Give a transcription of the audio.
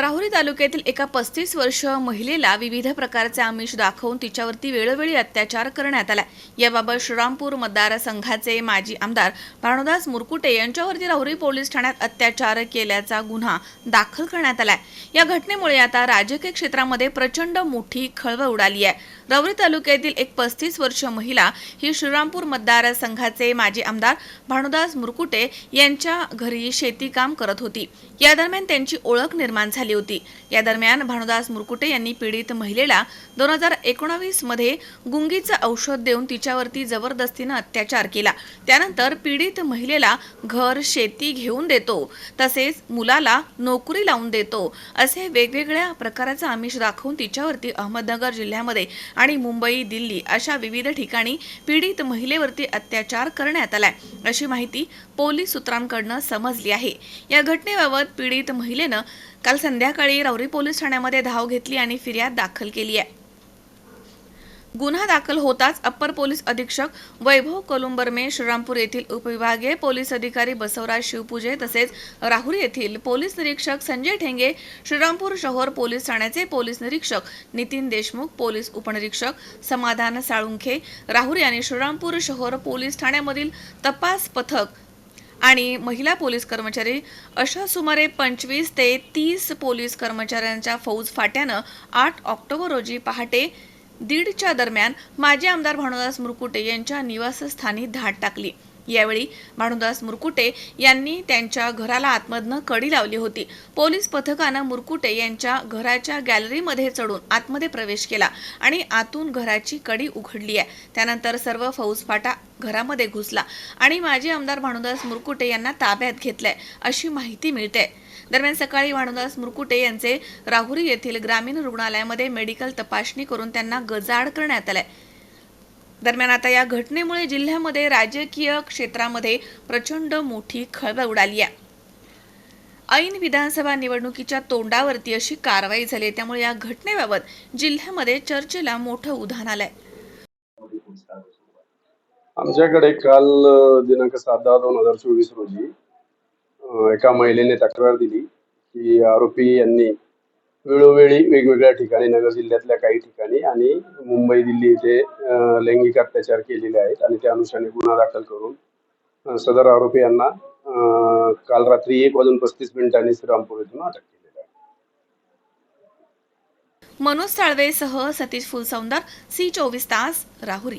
राहुरी तालुक्यातील एका पस्तीस वर्ष महिलेला विविध प्रकारचे आमिष दाखवून तिच्यावरती वेळोवेळी अत्याचार करण्यात आला. याबाबत श्रीरामपूर मतदारसंघाचे माजी आमदार भानुदास मुरकुटे यांच्यावरती राहुरी पोलीस ठाण्यात अत्याचार केल्याचा गुन्हा दाखल करण्यात आला या घटनेमुळे आता राजकीय क्षेत्रामध्ये प्रचंड मोठी खळबळ उडाली आहे. रवरी तालुक्यातील एक पस्तीस वर्ष महिला ही श्रीरामपूर मतदारसंघाचे माजी आमदार भानुदास मुरकुटे यांच्या घरी शेती काम करत होती. या दरम्यान त्यांची ओळख निर्माण झाली होती. या दरम्यान भानुदास मुरकुटे यांनी पीडित महिलेला दोन हजार एकोणावीसमध्ये गुंगीचं औषध देऊन तिच्यावरती जबरदस्तीनं अत्याचार केला. त्यानंतर पीडित महिलेला घर शेती घेऊन देतो तसेच मुलाला नोकरी लावून देतो असे वेगवेगळ्या प्रकाराचं आमिष दाखवून तिच्यावरती अहमदनगर जिल्ह्यामध्ये आणि मुंबई दिल्ली अशा विविध ठिकाणी पीडित महिलेवरती अत्याचार करण्यात आलाय अशी माहिती पोलीस सूत्रांकडनं समजली आहे. या घटनेबाबत पीडित महिलेनं काल संध्याकाळी राऊरी पोलीस ठाण्यामध्ये धाव घेतली आणि फिर्याद दाखल केली आहे. गुन्हा दाखल होताच अप्पर पोलीस अधीक्षक वैभव कोलुंबरमे श्रीरामपूर येथील उपविभागीय पोलीस अधिकारी बसवराज शिवपूजे तसेच राहुरी येथील पोलीस निरीक्षक संजय ठेंगे श्रीरामपूर शहर पोलीस ठाण्याचे पोलीस निरीक्षक नितीन देशमुख पोलीस उपनिरीक्षक समाधान साळुंखे राहुरी आणि श्रीरामपूर शहर पोलीस ठाण्यामधील तपास पथक आणि महिला पोलीस कर्मचारी अशा सुमारे पंचवीस ते तीस पोलीस कर्मचाऱ्यांच्या फौज फाट्यानं आठ ऑक्टोबर रोजी पहाटे दीडच्या दरम्यान माजी आमदार भानुदास मुरकुटे यांच्या निवासस्थानी धाड टाकली. यावेळी भानुदास मुरकुटे यांनी त्यांच्या घराला आतमधनं कडी लावली होती. पोलीस पथकानं मुरकुटे यांच्या घराच्या गॅलरीमध्ये चढून आतमध्ये प्रवेश केला आणि आतून घराची कडी उघडली आहे. त्यानंतर सर्व फौजफाटा घरामध्ये घुसला आणि माजी आमदार भानुदास मुरकुटे यांना ताब्यात घेतलंय अशी माहिती मिळते दरम्यान सकाळी भानुदास मुरकुटे यांचे राहुरी येथील ग्रामीण रुग्णालयामध्ये मेडिकल तपासणी करून त्यांना गजाड करण्यात आलाय. दरम्यान आता या घटनेमुळे जिल्ह्यामध्ये राजकीय क्षेत्रामध्ये प्रचंड मोठी खळबळ उडाली आहे. ऐन विधानसभा निवडणुकीच्या तोंडावरती अशी कारवाई झाली त्यामुळे या घटनेबाबत जिल्ह्यामध्ये चर्चेला मोठं उधाण आलंय. आमच्याकडे काल दिनांक सात दहा दोन हजार चोवीस रोजी एका महिलेने तक्रार दिली की आरोपी यांनी वेळोवेळी वेगवेगळ्या ठिकाणी नगर जिल्ह्यातल्या काही ठिकाणी आणि मुंबई दिल्ली येथे लैंगिक अत्याचार केलेले आहेत आणि त्या अनुषंगाने गुन्हा दाखल करून सदर आरोपी यांना काल रात्री एक वाजून पस्तीस मिनिटांनी श्रीरामपूर येथून अटक केलेली आहे. मनोज साळवेसह सतीश फुलसौंदर सी चोवीस तास राहुरी.